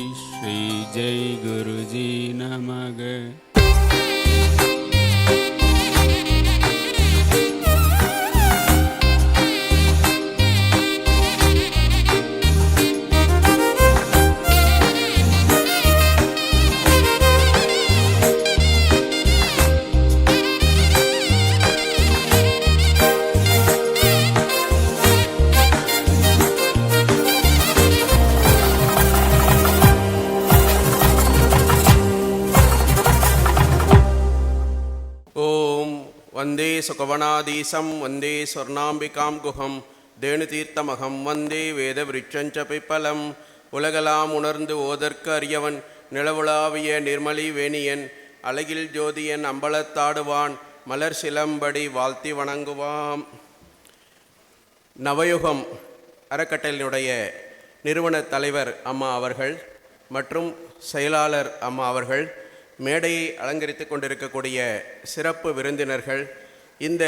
ஸ்ரீ ஸ்ரீ ஜெய் குருஜி ஓம் வந்தே சுகவனாதீசம் வந்தே ஸ்வர்ணாம்பிகாம் குஹம் தேனுதீர்த்தமகம் வந்தே வேத விருட்சஞ்ச பிப்பலம் உலகலாம் உணர்ந்து ஓதற்கு அறியவன் நிலவுலாவிய நிர்மலி வேணியன் அழகில் ஜோதியன் அம்பலத்தாடுவான் மலர் சிலம்படி வாழ்த்தி வணங்குவாம். நவயுகம் அறக்கட்டளையினுடைய நிறுவன தலைவர் அம்மா அவர்கள் மற்றும் செயலாளர் அம்மா அவர்கள் மேடையை அலங்கரித்து கொண்டிருக்கக்கூடிய சிறப்பு விருந்தினர்கள் இந்த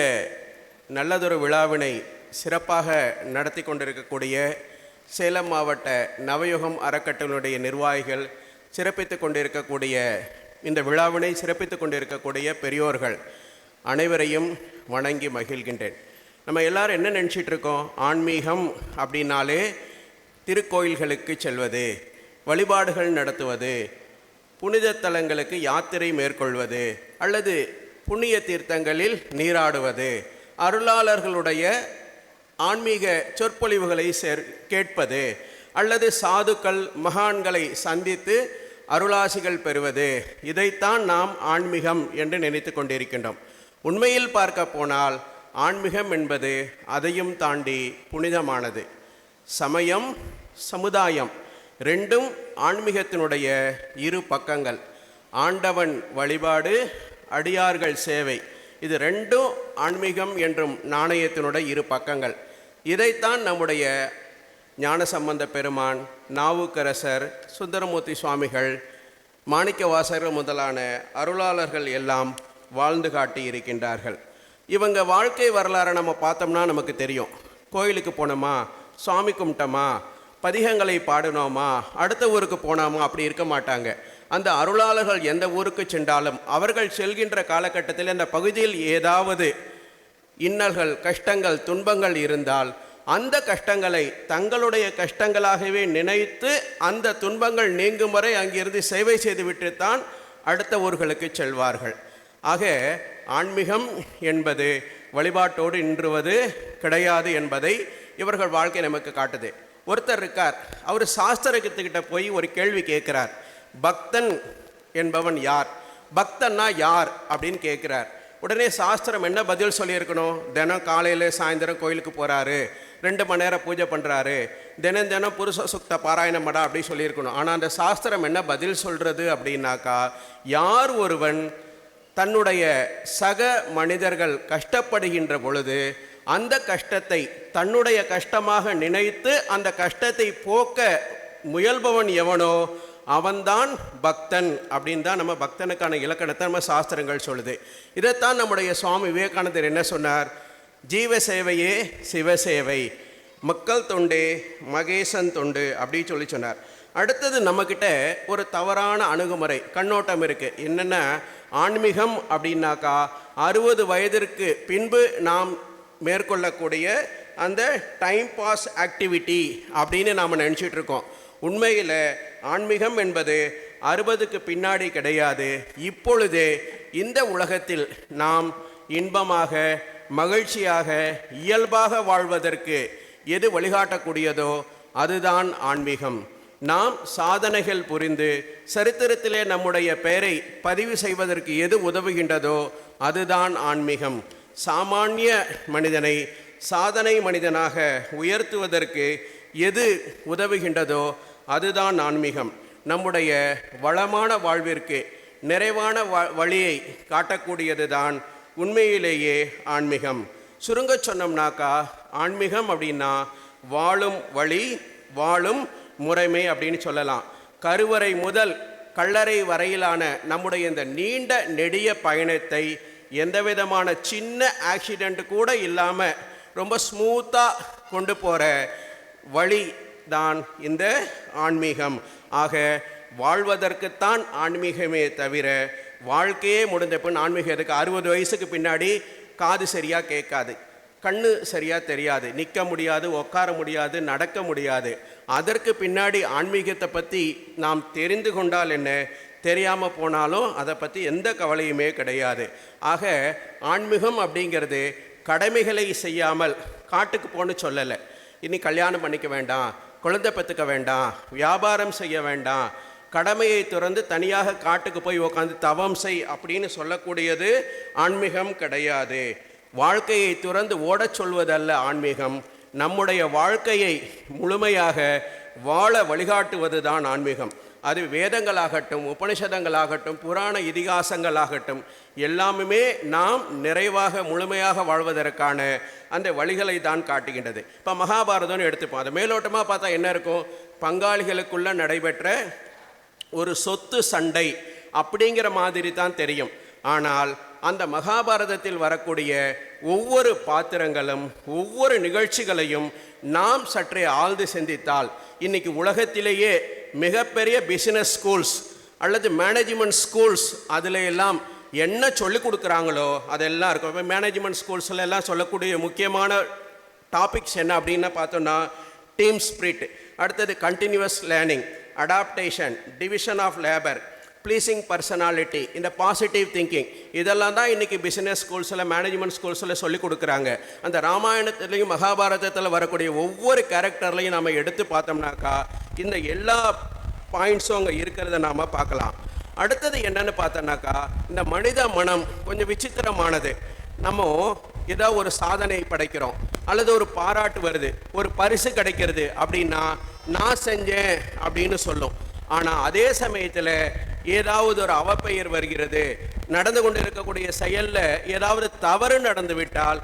நல்லதொரு விழாவினை சிறப்பாக நடத்தி கொண்டிருக்கக்கூடிய சேலம் மாவட்ட நவயுகம் அறக்கட்டளுடைய நிர்வாகிகள் சிறப்பித்து கொண்டிருக்கக்கூடிய இந்த விழாவினை சிறப்பித்து கொண்டிருக்கக்கூடிய பெரியோர்கள் அனைவரையும் வணங்கி மகிழ்கின்றேன். நம்ம எல்லாரும் என்ன நினச்சிட்டு இருக்கோம் ஆன்மீகம் அப்படின்னாலே திருக்கோயில்களுக்கு செல்வது வழிபாடுகள் நடத்துவது புனித தலங்களுக்கு யாத்திரை மேற்கொள்வது அல்லது புண்ணிய தீர்த்தங்களில் நீராடுவது. அருளாளர்களுடைய ஆன்மீக சொற்பொழிவுகளை சேர் கேட்பது அல்லது சாதுக்கள் மகான்களை சந்தித்து அருளாசிகள் பெறுவது. இதைத்தான் நாம் ஆன்மீகம் என்று நினைத்து கொண்டிருக்கின்றோம். உண்மையில் பார்க்க போனால் ஆன்மீகம் என்பது அதையும் தாண்டி புனிதமானது. சமயம் சமுதாயம். ரெண்டும் ஆன்மீகத்தினுடைய இரு பக்கங்கள். ஆண்டவன் வழிபாடு அடியார்கள் சேவை. இது ரெண்டும் ஆன்மீகம் என்றும் நாணயத்தினுடைய இரு பக்கங்கள். இதைத்தான் நம்முடைய ஞானசம்பந்த பெருமான் நாவுக்கரசர் சுந்தரமூர்த்தி சுவாமிகள் மாணிக்கவாசகர் முதலான அருளாளர்கள் எல்லாம் வாழ்ந்து காட்டி இருக்கின்றார்கள் இவங்க வாழ்க்கை வரலாறை நம்ம பார்த்தோம்னா நமக்கு தெரியும். கோயிலுக்கு போனோமா? சுவாமி கும்பிட்டோமா? பதிகங்களை பாடினோமா அடுத்த ஊருக்கு போனோமா அப்படி இருக்க மாட்டாங்க. அந்த அருளாளர்கள் எந்த ஊருக்கு சென்றாலும் அவர்கள் செல்கின்ற காலகட்டத்தில் அந்த பகுதியில் ஏதாவது இன்னல்கள் கஷ்டங்கள் துன்பங்கள் இருந்தால் அந்த கஷ்டங்களை தங்களுடைய கஷ்டங்களாகவே நினைத்து அந்த துன்பங்கள் நீங்கும் வரை அங்கிருந்து சேவை செய்துவிட்டுத்தான் அடுத்த ஊர்களுக்கு செல்வார்கள். ஆக ஆன்மீகம் என்பது வழிபாட்டோடு இன்றுவது கிடையாது என்பதை இவர்கள் வாழ்க்கை நமக்கு காட்டுது. ஒருத்தர் இருக்கார். அவர் சாஸ்திரத்துக்கிட்ட போய் ஒரு கேள்வி கேட்குறார். பக்தன் என்பவன் யார்? பக்தன்னா யார்? அப்படின்னு கேட்குறார். உடனே சாஸ்திரம் என்ன பதில் சொல்லியிருக்கணும்? தினம் காலையில் சாயந்தரம் கோயிலுக்கு போகிறாரு ரெண்டு மணி நேரம் பூஜை பண்ணுறாரு தினம் தினம் புருஷ சுக்த பாராயணம் படா அப்படி சொல்லியிருக்கணும். ஆனால் அந்த சாஸ்திரம் என்ன பதில் சொல்கிறது அப்படின்னாக்கா யார் ஒருவன் தன்னுடைய சக மனிதர்கள் கஷ்டப்படுகின்ற பொழுது அந்த கஷ்டத்தை தன்னுடைய கஷ்டமாக நினைத்து அந்த கஷ்டத்தை போக்க முயல்பவன் எவனோ அவன்தான் பக்தன் அப்படின்னு தான் நம்ம பக்தனுக்கான இலக்கணத்தை நம்ம சாஸ்திரங்கள் சொல்லுது. இதைத்தான் நம்முடைய சுவாமி விவேகானந்தர் என்ன சொன்னார்? ஜீவ சேவையே சிவசேவை மக்கள் தொண்டு மகேசன் தொண்டு அப்படின்னு சொல்லி சொன்னார். அடுத்தது நம்மக்கிட்ட ஒரு தவறான அணுகுமுறை கண்ணோட்டம் இருக்குது என்னென்னா ஆன்மீகம் அப்படின்னாக்கா அறுபது வயதிற்கு பின்பு நாம் மேற்கொள்ளக்கூடிய அந்த டைம் பாஸ் ஆக்டிவிட்டி அப்படின்னு நாம் நினச்சிட்டு இருக்கோம். உண்மையில் ஆன்மீகம் என்பது அறுபதுக்கு பின்னாடி கிடையாது. இப்பொழுதே இந்த உலகத்தில் நாம் இன்பமாக மகிழ்ச்சியாக இயல்பாக வாழ்வதற்கு எது வழிகாட்டக்கூடியதோ அதுதான் ஆன்மீகம். நாம் சாதனைகள் புரிந்து சரித்திரத்திலே நம்முடைய பெயரை பதிவு செய்வதற்கு எது உதவுகின்றதோ அதுதான் ஆன்மீகம். சாமானிய மனிதனை சாதனை மனிதனாக உயர்த்துவதற்கு எது உதவுகின்றதோ அதுதான் ஆன்மீகம். நம்முடைய வளமான வாழ்விற்கு நிறைவான வ வழியை காட்டக்கூடியது தான் உண்மையிலேயே ஆன்மீகம். சுருங்க சொன்னோம்னாக்கா ஆன்மீகம் அப்படின்னா வாழும் வழி வாழும் முறைமை அப்படின்னு சொல்லலாம். கருவறை முதல் கல்லறை வரையிலான நம்முடைய இந்த நீண்ட நெடிய பயணத்தை எந்த விதமான சின்ன ஆக்சிடெண்ட் கூட இல்லாமல் ரொம்ப ஸ்மூத்தாக கொண்டு போகிற வழி தான் இந்த ஆன்மீகம். ஆக வாழ்வதற்குத்தான் ஆன்மீகமே தவிர வாழ்க்கையே முடிந்த பின் ஆன்மீகத்துக்கு அறுபது வயசுக்கு பின்னாடி காது சரியாக கேட்காது. கண்ணு சரியாக தெரியாது. நிற்க முடியாது உட்கார முடியாது நடக்க முடியாது. அதற்கு பின்னாடி ஆன்மீகத்தை பற்றி நாம் தெரிந்து கொண்டால் என்ன? தெரியாமல் போனாலும் அதை பற்றி எந்த கவலையுமே கிடையாது. ஆக ஆன்மீகம் அப்படிங்கிறது கடமைகளை செய்யாமல் காட்டுக்கு போன்னு சொல்லலை. இனி கல்யாணம் பண்ணிக்க வேண்டாம் குழந்தை பெற்றுக்க வேண்டாம் வியாபாரம் செய்ய வேண்டாம் கடமையை துறந்து தனியாக காட்டுக்கு போய் உட்காந்து தவம் செய் அப்படின்னு சொல்லக்கூடியது ஆன்மீகம் கிடையாது. வாழ்க்கையை துறந்து ஓடச் சொல்வதல்ல ஆன்மீகம். நம்முடைய வாழ்க்கையை முழுமையாக வாழ வழிகாட்டுவது தான் ஆன்மீகம். அது வேதங்களாகட்டும் உபனிஷதங்களாகட்டும் புராண இதிகாசங்களாகட்டும் எல்லாமுமே நாம் நிறைவாக முழுமையாக வாழ்வதற்கான அந்த வழிகளை தான் காட்டுகின்றது. இப்போ மகாபாரதம்னு எடுத்துப்போம். அது மேலோட்டமாக பார்த்தா என்ன இருக்கும்? பங்காளிகளுக்குள்ளே நடைபெற்ற ஒரு சொத்து சண்டை அப்படிங்கிற மாதிரி தான் தெரியும். ஆனால் அந்த மகாபாரதத்தில் வரக்கூடிய ஒவ்வொரு பாத்திரங்களும் ஒவ்வொரு நிகழ்ச்சிகளையும் நாம் சற்றே ஆழ்ந்து சிந்தித்தால் இன்றைக்கி உலகத்திலேயே மிகப்பெரிய பிசினஸ் ஸ்கூல்ஸ் அல்லது மேனேஜ்மெண்ட் ஸ்கூல்ஸ் அதில் எல்லாம் என்ன சொல்லிக் கொடுக்குறாங்களோ அதெல்லாம் இருக்கும். இப்போ மேனேஜ்மெண்ட் ஸ்கூல்ஸில் எல்லாம் சொல்லக்கூடிய முக்கியமான டாபிக்ஸ் என்ன அப்படின்னு பார்த்தோம்னா டீம் ஸ்பிரிட் அடுத்தது continuous learning adaptation division of labour pleasing personality இந்த பாசிட்டிவ் திங்கிங் இதெல்லாம் தான் இன்றைக்கி பிஸ்னஸ் ஸ்கூல்ஸில் மேனேஜ்மெண்ட் ஸ்கூல்ஸில் சொல்லிக் கொடுக்குறாங்க. அந்த ராமாயணத்துலேயும் மகாபாரதத்தில் வரக்கூடிய ஒவ்வொரு கேரக்டர்லையும் நம்ம எடுத்து பார்த்தோம்னாக்கா இந்த எல்லா பாயிண்ட்ஸும் அங்கே இருக்கிறத நாம் பார்க்கலாம். அடுத்தது என்னன்னு பார்த்தோம்னாக்கா இந்த மனித மனம் கொஞ்சம் விசித்திரமானது. நம்ம ஏதோ ஒரு சாதனை படைக்கிறோம் அல்லது ஒரு பாராட்டு வருது ஒரு பரிசு கிடைக்கிறது அப்படின்னா நான் செஞ்சேன் அப்படின்னு சொல்லும். ஆனால் அதே சமயத்தில் ஏதாவது ஒரு அவப்பெயர் வருகிறது நடந்து கொண்டு இருக்கக்கூடிய செயலில் ஏதாவது தவறு நடந்து விட்டால்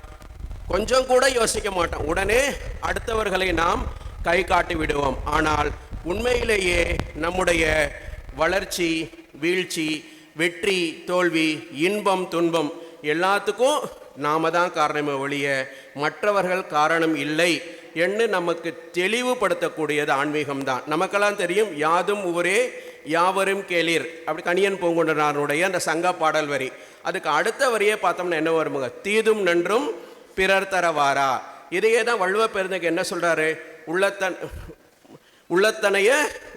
கொஞ்சம் கூட யோசிக்க மாட்டோம். உடனே அடுத்தவர்களை நாம் கை காட்டி விடுவோம். ஆனால் உண்மையிலேயே நம்முடைய வளர்ச்சி வீழ்ச்சி வெற்றி தோல்வி இன்பம் துன்பம் எல்லாத்துக்கும் நாம தான் காரணமே ஒழிய மற்றவர்கள் காரணம் இல்லை என்று நமக்கு தெளிவுபடுத்தக்கூடியது ஆன்மீகம் தான் நமக்கெல்லாம் தெரியும் யாதும் ஊரே யாவரும் கேளீர். அப்படி கணியன் பூங்குண்டனாருடைய அந்த சங்க பாடல் வரி. அதுக்கு அடுத்த வரியே பார்த்தோம்னா என்ன வருமுங்க? தீதும் நன்றும் பிறர் தரவாரா? இதையே தான் வள்ளுவ பெருந்தக்கு என்ன சொல்கிறாரு உள்ளத்தன் உள்ளத்தனைய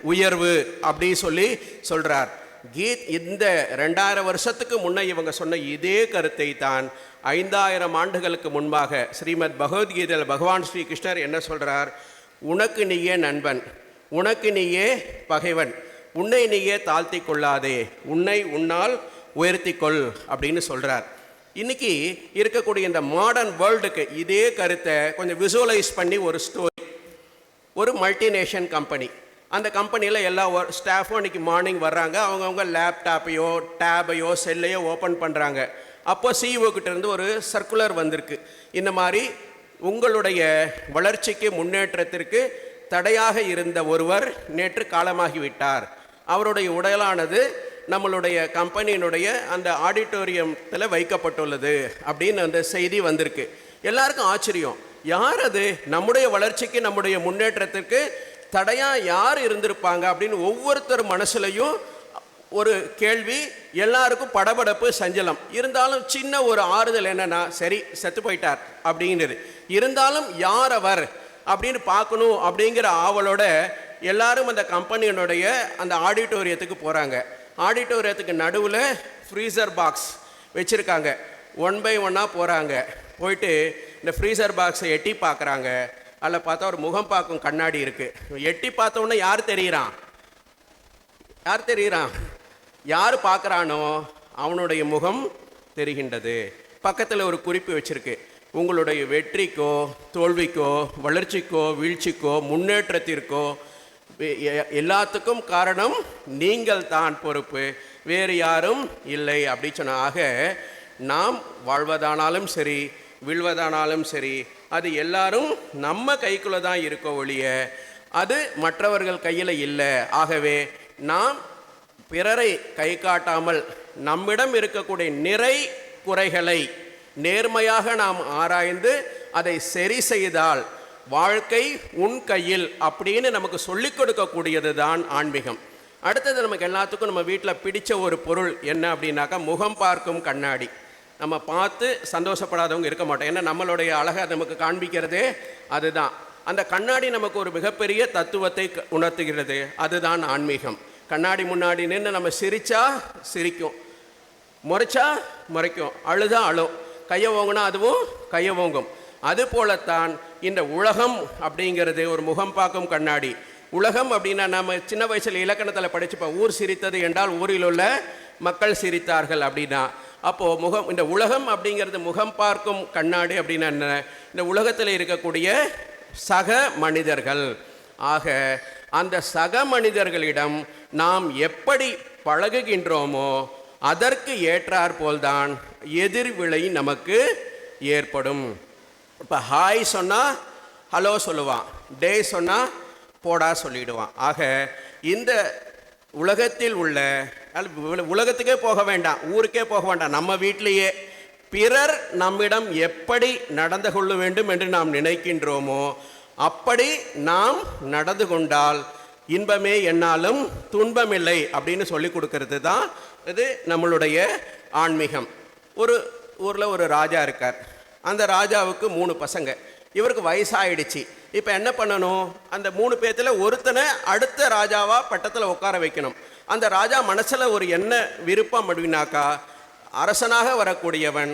உயர்வு அப்படி சொல்லி சொல்கிறார் கீத் இந்த ரெண்டாயிரம் வருஷத்துக்கு முன்ன இவங்க சொன்ன இதே கருத்தை தான் ஐந்தாயிரம் ஆண்டுகளுக்கு முன்பாக ஸ்ரீமத் பகவத்கீதையில் பகவான் ஸ்ரீ கிருஷ்ணர் என்ன சொல்கிறார் உனக்கு நீயே நண்பன் உனக்கு நீயே பகைவன் உன்னை நீயே தாழ்த்தி கொள்ளாதே உன்னை உன்னால் உயர்த்தி கொள் அப்படின்னு சொல்றார். இன்னைக்கு இருக்கக்கூடிய இந்த மாடர்ன் வேர்ல்டுக்கு இதே கருத்தை கொஞ்சம் விசுவலைஸ் பண்ணி ஒரு ஸ்டோரி ஒரு மல்டிநேஷன் கம்பெனி அந்த கம்பெனியில் எல்லா ஸ்டாஃபும் இன்றைக்கி மார்னிங் வர்றாங்க. அவங்கவுங்க லேப்டாப்பையோ டேபையோ செல்லையோ ஓப்பன் பண்ணுறாங்க அப்போ சிஇஓ கிட்டேருந்து ஒரு சர்க்குலர் வந்திருக்கு. இந்த மாதிரி உங்களுடைய வளர்ச்சிக்கு முன்னேற்றத்திற்கு தடையாக இருந்த ஒருவர் நேற்று காலமாகிவிட்டார். அவருடைய உடலானது நம்மளுடைய கம்பெனியினுடைய அந்த ஆடிட்டோரியத்தில் வைக்கப்பட்டுள்ளது அப்படின்னு அந்த செய்தி வந்திருக்கு. எல்லாருக்கும் ஆச்சரியம். யார் அது? நம்முடைய வளர்ச்சிக்கு நம்முடைய முன்னேற்றத்திற்கு தடையாக யார் இருந்திருப்பாங்க அப்படின்னு ஒவ்வொருத்தர் மனசுலையும் ஒரு கேள்வி எல்லாருக்கும் படபடப்பு சஞ்சலம். இருந்தாலும் சின்ன ஒரு ஆறுதல் என்னன்னா சரி செத்து போயிட்டார் அப்படிங்கிறது. இருந்தாலும் யார் அவர் அப்படின்னு பார்க்கணும் அப்படிங்கிற ஆவலோட எல்லாரும் அந்த கம்பெனியினுடைய அந்த ஆடிட்டோரியத்துக்கு போகிறாங்க ஆடிட்டோரியத்துக்கு நடுவில் ஃப்ரீசர் பாக்ஸ் வச்சுருக்காங்க. ஒன் பை ஒன்னாக போகிறாங்க போயிட்டு இந்த ஃப்ரீசர் பாக்ஸை எட்டி பார்க்குறாங்க. அதில் பார்த்தா ஒரு முகம் பார்க்கும் கண்ணாடி இருக்குது எட்டி பார்த்தோன்னே யார் தெரியுறான்? யார் தெரிகிறான் யார் பார்க்குறானோ அவனுடைய முகம் தெரிகின்றது. பக்கத்தில் ஒரு குறிப்பு வச்சிருக்கு. உங்களுடைய வெற்றிக்கோ தோல்விக்கோ வளர்ச்சிக்கோ வீழ்ச்சிக்கோ முன்னேற்றத்திற்கோ எ- எல்லாத்துக்கும் காரணம் நீங்கள் தான் பொறுப்பு. வேறு யாரும் இல்லை. அப்படி சொன்ன ஆக நாம் வாழ்வதானாலும் சரி விழுவதானாலும் சரி அது எல்லாரும் நம்ம கைக்குள்ளே தான் இருக்க ஒழிய அது மற்றவர்கள் கையில் இல்லை. ஆகவே நாம் பிறரை கை காட்டாமல் நம்மிடம் இருக்கக்கூடிய நிறை குறைகளை நேர்மையாக நாம் ஆராய்ந்து அதை சரி செய்தால் வாழ்க்கை உன் கையில் அப்படின்னு நமக்கு சொல்லிக் கொடுக்கக்கூடியது தான் ஆன்மீகம். அடுத்தது நமக்கு எல்லாத்துக்கும் நம்ம வீட்டில் பிடித்த ஒரு பொருள் என்ன அப்படின்னாக்கா முகம் பார்க்கும் கண்ணாடி. நம்ம பார்த்து சந்தோஷப்படாதவங்க இருக்க மாட்டோம். ஏன்னா நம்மளுடைய அழகை நமக்கு காண்பிக்கிறதே அதுதான். அந்த கண்ணாடி நமக்கு ஒரு மிகப்பெரிய தத்துவத்தை உணர்த்துகிறது. அதுதான் ஆன்மீகம். கண்ணாடி முன்னாடி நின்று நம்ம சிரித்தா சிரிக்கும். முறைச்சா முறைக்கும். அழுதா அழும். கையை ஓங்கினா அதுவும் கையை ஓங்கும். அது போலத்தான் இந்த உலகம் அப்படிங்கிறது ஒரு முகம் பார்க்கும் கண்ணாடி. உலகம் அப்படின்னா நம்ம சின்ன வயசில் இலக்கணத்தில் படிச்சுப்போம். ஊர் சிரித்தது என்றால் ஊரில் உள்ள மக்கள் சிரித்தார்கள் அப்படின்னா. அப்போது முகம் இந்த உலகம் அப்படிங்கிறது முகம் பார்க்கும் கண்ணாடி அப்படின்னு என்ன? இந்த உலகத்தில் இருக்கக்கூடிய சக மனிதர்கள். ஆக அந்த சக மனிதர்களிடம் நாம் எப்படி பழகுகின்றோமோ அதற்கு ஏற்றாற்போல்தான் எதிர்விளை நமக்கு ஏற்படும். இப்போ ஹாய் சொன்னால் ஹலோ சொல்லுவான். டே சொன்னால் போடா சொல்லிடுவான். ஆக இந்த உலகத்தில் உள்ள உலகத்துக்கே போக வேண்டாம் ஊருக்கே போக வேண்டாம். நம்ம வீட்டிலேயே பிறர் நம்மிடம் எப்படி நடந்து கொள்ள வேண்டும் என்று நாம் நினைக்கின்றோமோ அப்படி நாம் நடந்து கொண்டால் இன்பமே என்னாலும் துன்பமில்லை அப்படின்னு சொல்லி கொடுக்கறது தான் இது நம்மளுடைய ஆன்மீகம். ஒரு ஊரில் ஒரு ராஜா இருக்கார். அந்த ராஜாவுக்கு மூணு பசங்க. இவருக்கு வயசாயிடுச்சு. இப்போ என்ன பண்ணணும்? அந்த மூணு பேர்த்தில் ஒருத்தனை அடுத்த ராஜாவாக பட்டத்தில் உட்கார வைக்கணும். அந்த ராஜா மனசில் ஒரு என்ன விருப்பம் அப்படின்னாக்கா அரசனாக வரக்கூடியவன்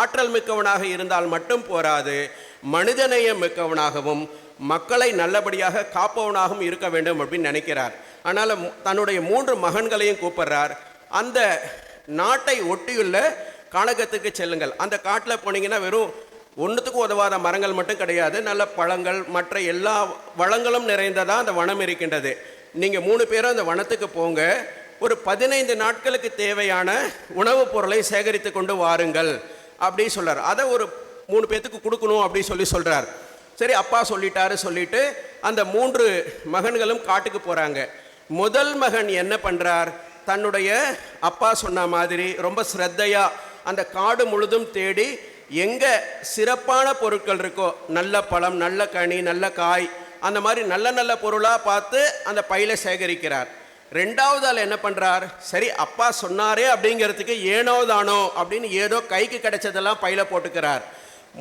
ஆற்றல் மிக்கவனாக இருந்தால் மட்டும் போராது மனிதநேயம் மிக்கவனாகவும் மக்களை நல்லபடியாக காப்பவனாகவும் இருக்க வேண்டும் அப்படின்னு நினைக்கிறார். அதனால் தன்னுடைய மூன்று மகன்களையும் கூப்பிடுறார். அந்த நாட்டை ஒட்டியுள்ள கானகத்துக்கு செல்லுங்கள். அந்த காட்டில் போனீங்கன்னா வெறும் ஒன்றுத்துக்கும் உதவாத மரங்கள் மட்டும் கிடையாது. நல்ல பழங்கள் மற்ற எல்லா வளங்களும் நிறைந்ததாக அந்த வனம் இருக்கின்றது. நீங்கள் மூணு பேரும் அந்த வனத்துக்கு போங்க. ஒரு பதினைந்து நாட்களுக்கு தேவையான உணவுப் பொருளை சேகரித்து கொண்டு வாருங்கள் அப்படின்னு சொல்கிறார் அதை ஒரு மூணு பேர்த்துக்கு கொடுக்கணும் அப்படின்னு சொல்லி சொல்கிறார் சரி அப்பா சொல்லிட்டாரு சொல்லிட்டு அந்த மூன்று மகன்களும் காட்டுக்கு போகிறாங்க முதல் மகன் என்ன பண்ணுறார் தன்னுடைய அப்பா சொன்ன மாதிரி ரொம்ப ஸ்ரத்தையாக அந்த காடு முழுதும் தேடி எங்கே சிறப்பான பொருட்கள் இருக்கோ நல்ல பழம் நல்ல கனி நல்ல காய் அந்த மாதிரி நல்ல நல்ல பொருளாக பார்த்து அந்த பையில சேகரிக்கிறார். ரெண்டாவது ஆள் என்ன பண்ணுறார் சரி அப்பா சொன்னாரே அப்படிங்கிறதுக்கு ஏனோ தானோ அப்படின்னு ஏதோ கைக்கு கிடைச்சதெல்லாம் பையில போட்டுக்கிறார்.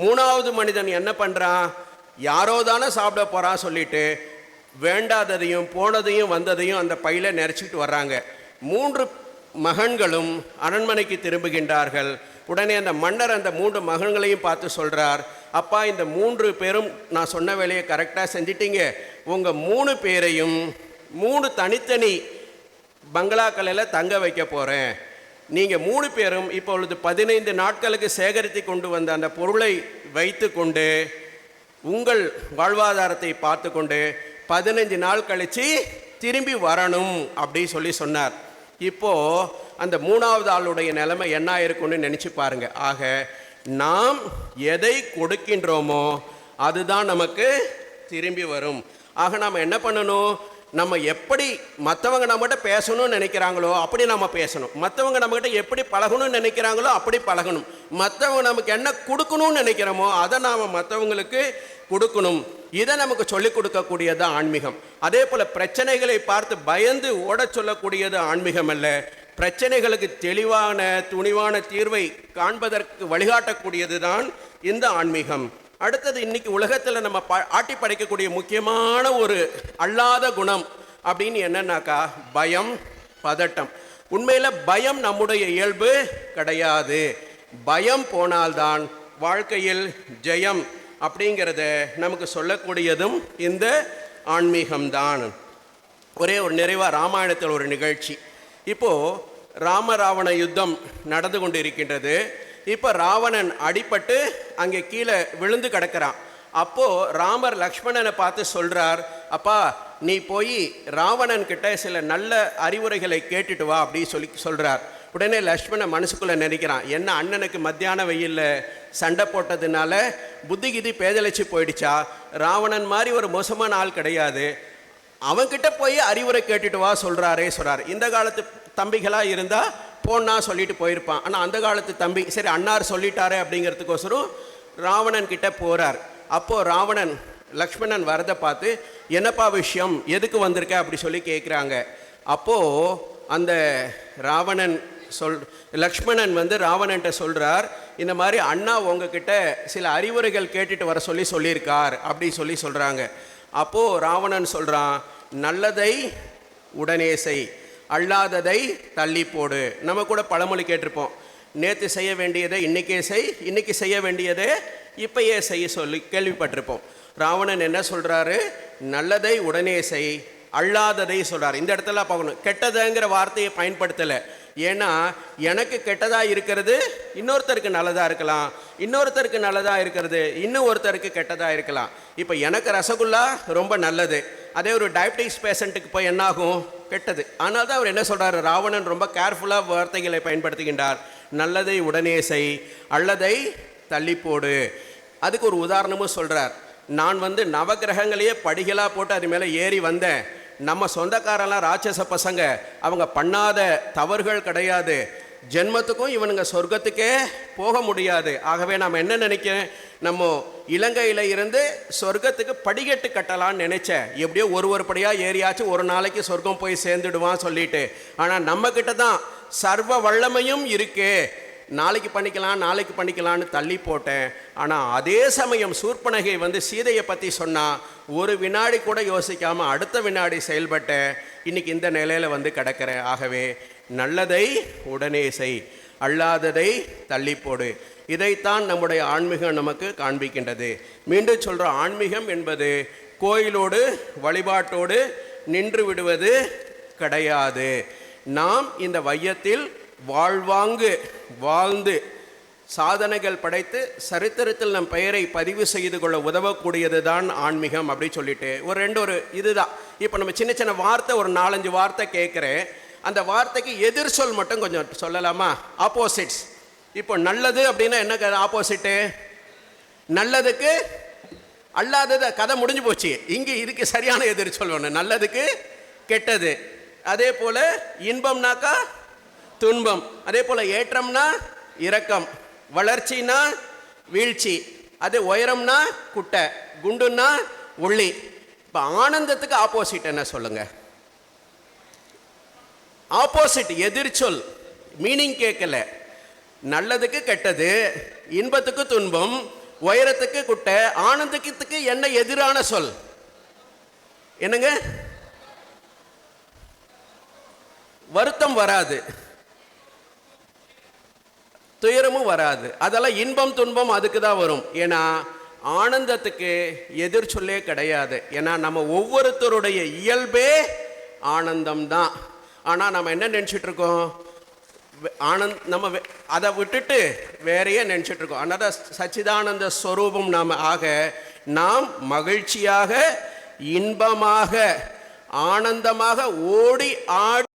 மூணாவது மனிதன் என்ன பண்ணுறான் யாரோ தானே சாப்பிட போகிறான் சொல்லிட்டு வேண்டாததையும் போனதையும் வந்ததையும் அந்த பையில நிறைச்சிட்டு வர்றாங்க. மூன்று மகன்களும் அரண்மனைக்கு திரும்புகின்றார்கள். உடனே அந்த மன்னர் அந்த மூன்று மகன்களையும் பார்த்து சொல்கிறார் அப்பா இந்த மூன்று பேரும் நான் சொன்ன வேலையை கரெக்டாக செஞ்சிட்டீங்க. உங்கள் மூணு பேரையும் மூணு தனித்தனி பங்களாக்களில் தங்க வைக்க போகிறேன் நீங்கள் மூணு பேரும் இப்பொழுது பதினைந்து நாட்களுக்கு சேகரித்து கொண்டு வந்த அந்த பொருளை வைத்து கொண்டு உங்கள் வாழ்வாதாரத்தை பார்த்து கொண்டு பதினஞ்சு நாள் கழித்து திரும்பி வரணும் அப்படி சொல்லி சொன்னார். இப்போது அந்த மூணாவது ஆளுடைய நிலைமை என்ன இருக்கும்னு நினச்சி பாருங்க. ஆக நாம் எதை கொடுக்கின்றோமோ அதுதான் நமக்கு திரும்பி வரும். ஆக நாம் என்ன பண்ணணும்? நம்ம எப்படி மற்றவங்க நம்மகிட்ட பேசணும்னு நினைக்கிறாங்களோ அப்படி நம்ம பேசணும். மற்றவங்க நம்மகிட்ட எப்படி பழகணும்னு நினைக்கிறாங்களோ அப்படி பழகணும். மற்றவங்க நமக்கு என்ன கொடுக்கணும்னு நினைக்கிறோமோ அதை நாம் மற்றவங்களுக்கு கொடுக்கணும். இதை நமக்கு சொல்லிக் கொடுக்கக்கூடியது ஆன்மீகம். அதே போல் பிரச்சனைகளை பார்த்து பயந்து ஓடச் சொல்லக்கூடியது ஆன்மீகம் அல்ல. பிரச்சனைகளுக்கு தெளிவான துணிவான தீர்வை காண்பதற்கு வழிகாட்டக்கூடியது தான் இந்த ஆன்மீகம். அடுத்தது இன்னைக்கு உலகத்தில் நம்ம ப ஆட்டி படைக்கக்கூடிய முக்கியமான ஒரு அல்லாத குணம் அப்படின்னு என்னன்னாக்கா பயம் பதட்டம். உண்மையில் பயம் நம்முடைய இயல்பு கிடையாது. பயம் போனால்தான் வாழ்க்கையில் ஜெயம் அப்படிங்கிறத நமக்கு சொல்லக்கூடியதும் இந்த ஆன்மீகம்தான். ஒரே ஒரு நிறைவாக ராமாயணத்தில் ஒரு நிகழ்ச்சி. இப்போது ராம ராவண யுத்தம் நடந்து கொண்டு இருக்கின்றது இப்போ ராவணன் அடிபட்டு அங்கே கீழே விழுந்து கிடக்கிறான். அப்போது ராமர் லக்ஷ்மணனை பார்த்து சொல்கிறார் அப்பா நீ போய் ராவணன் கிட்ட சில நல்ல அறிவுரைகளை கேட்டுட்டு வா அப்படின்னு சொல்லி சொல்கிறார் உடனே லக்ஷ்மணன் மனசுக்குள்ளே நினைக்கிறான் என்ன அண்ணனுக்கு மத்தியான வெயில்ல சண்டை போட்டதுனால புத்தி கிதி பேதலிச்சு போயிடுச்சா? ராவணன் மாதிரி ஒரு மோசமான ஆள் கிடையாது. அவன்கிட்ட போய் அறிவுரை கேட்டுட்டு வா சொல்கிறாரே சொல்கிறார் இந்த காலத்து தம்பிகளாக இருந்தால் போனா சொல்லிட்டு போயிருப்பான். ஆனால் அந்த காலத்து தம்பி சரி அன்னார் சொல்லிட்டாரே அப்படிங்கிறதுக்கோசரம் ராவணன் கிட்ட போகிறார் அப்போது ராவணன் லக்ஷ்மணன் வரதை பார்த்து என்னப்பா விஷயம்? எதுக்கு வந்திருக்க? அப்படி சொல்லி கேட்குறாங்க அப்போது அந்த ராவணன் சொல் லக்ஷ்மணன் வந்து ராவணன்ட்ட சொல்கிறார் இந்த மாதிரி அண்ணா உங்ககிட்ட சில அறிவுரைகள் கேட்டுட்டு வர சொல்லி சொல்லியிருக்கார். அப்படி சொல்லி சொல்கிறாங்க அப்போது ராவணன் சொல்கிறான் நல்லதை உடனே செய் அல்லாததை தள்ளி போடு. நம்ம கூட பழமொழி கேட்டிருப்போம் நேற்று செய்ய வேண்டியதை இன்றைக்கே செய் இன்றைக்கி செய்ய வேண்டியதை இப்பயே செய்ய சொல்லி கேள்விப்பட்டிருப்போம். ராவணன் என்ன சொல்கிறாரு நல்லதை உடனே செய் அல்லாததை சொல்கிறார் இந்த இடத்துல பார்க்கணும். கெட்டதுங்கிற வார்த்தையை பயன்படுத்தலை. ஏன்னா எனக்கு கெட்டதாக இருக்கிறது இன்னொருத்தருக்கு நல்லதாக இருக்கலாம். இன்னொருத்தருக்கு நல்லதாக இருக்கிறது இன்னும் ஒருத்தருக்கு கெட்டதாக இருக்கலாம். இப்போ எனக்கு ரசகுல்லா ரொம்ப நல்லது. அதே ஒரு டயபிட்டிஸ் பேஷண்ட்டுக்கு போய் என்னாகும்? கெட்டது. ஆனால் தான் அவர் என்ன சொல்கிறாரு ராவணன் ரொம்ப கேர்ஃபுல்லாக வார்த்தைகளை பயன்படுத்துகின்றார். நல்லதை உடனே செய் அல்லதை தள்ளி போடு. அதுக்கு ஒரு உதாரணமும் சொல்கிறார் நான் வந்து நவகிரகங்களையே படிகளாக போட்டு அது மேலே ஏறி வந்தேன். நம்ம சொந்தக்காரெல்லாம் ராட்சச பசங்க. அவங்க பண்ணாத தவறுகள் கிடையாது. ஜென்மத்துக்கும் இவனுங்க சொர்க்கத்துக்கே போக முடியாது. ஆகவே நாம் என்ன நினைக்கிறேன் நம்ம இலங்கையில் இருந்து சொர்க்கத்துக்கு படிக்கட்டு கட்டலான்னு நினைச்சேன். எப்படியோ ஒரு ஒரு படியாக ஏறியாச்சு ஒரு நாளைக்கு சொர்க்கம் போய் சேர்ந்துடுவான் சொல்லிட்டு. ஆனால் நம்மக்கிட்ட தான் சர்வ வல்லமையும் இருக்கே. நாளைக்கு பண்ணிக்கலாம் நாளைக்கு பண்ணிக்கலாம்னு தள்ளி போட்டேன். ஆனால் அதே சமயம் சூர்பனகை வந்து சீதையை பற்றி சொன்னால் ஒரு வினாடி கூட யோசிக்காமல் அடுத்த வினாடி செயல்பட்டேன். இன்னைக்கு இந்த நிலையில் வந்து கிடக்கிறேன். ஆகவே நல்லதை உடனே செய். அல்லாததை தள்ளி போடு. இதைத்தான் நம்முடைய ஆன்மீகம் நமக்கு காண்பிக்கின்றது. மீண்டும் சொல்கிற ஆன்மீகம் என்பது கோயிலோடு வழிபாட்டோடு நின்று விடுவது கிடையாது. நாம் இந்த வையத்தில் வாழ்வாங்கு வாழ்ந்து சாதனைகள் படைத்து சரித்திரத்தில் நம் பெயரை பதிவு செய்து கொள்ள உதவக்கூடியது தான் ஆன்மீகம் அப்படின்னு சொல்லிட்டு ஒரு ரெண்டு ஒரு இதுதான். இப்போ நம்ம சின்ன சின்ன வார்த்தை ஒரு நாலஞ்சு வார்த்தை கேட்குறேன். அந்த வார்த்தைக்கு எதிர் சொல் மட்டும் கொஞ்சம் சொல்லலாமா? ஆப்போசிட்ஸ் இப்போ நல்லது அப்படின்னா என்ன ஆப்போசிட்டு நல்லதுக்கு அல்லாதது கதை முடிஞ்சு போச்சு. இங்கே இதுக்கு சரியான எதிர் சொல்லணும் நல்லதுக்கு கெட்டது. அதே போல் இன்பம்னாக்கா துன்பம். அதே போல் ஏற்றம்னா இரக்கம். வளர்ச்சினா வீழ்ச்சி. அது உயரம்னா குட்டை. குண்டுன்னா உள்ளி. இப்போ ஆனந்தத்துக்கு ஆப்போசிட் என்ன சொல்லுங்க? ஆப்போசிட் எதிர்ச்சொல். மீனிங் கேட்கல. நல்லதுக்கு கெட்டது இன்பத்துக்கு துன்பம் உயரத்துக்கு குட்டை ஆனந்தத்துக்கு என்ன எதிரான சொல்? என்னங்க? வருத்தம் வராது. துயரமும் வராது. அதெல்லாம் இன்பம் துன்பம் அதுக்கு தான் வரும். ஏன்னா ஆனந்தத்துக்கு எதிர் சொல்லே கிடையாது. ஏன்னா நம்ம ஒவ்வொருத்தருடைய இயல்பே ஆனந்தம் தான் ஆனால் நம்ம என்ன நினச்சிட்டு இருக்கோம் ஆனந்த் நம்ம அதை விட்டுட்டு வேறையே நினச்சிட்டு இருக்கோம் அதனால் சச்சிதானந்த ஸ்வரூபம் நாம் ஆக நாம் மகிழ்ச்சியாக இன்பமாக ஆனந்தமாக ஓடி ஆடி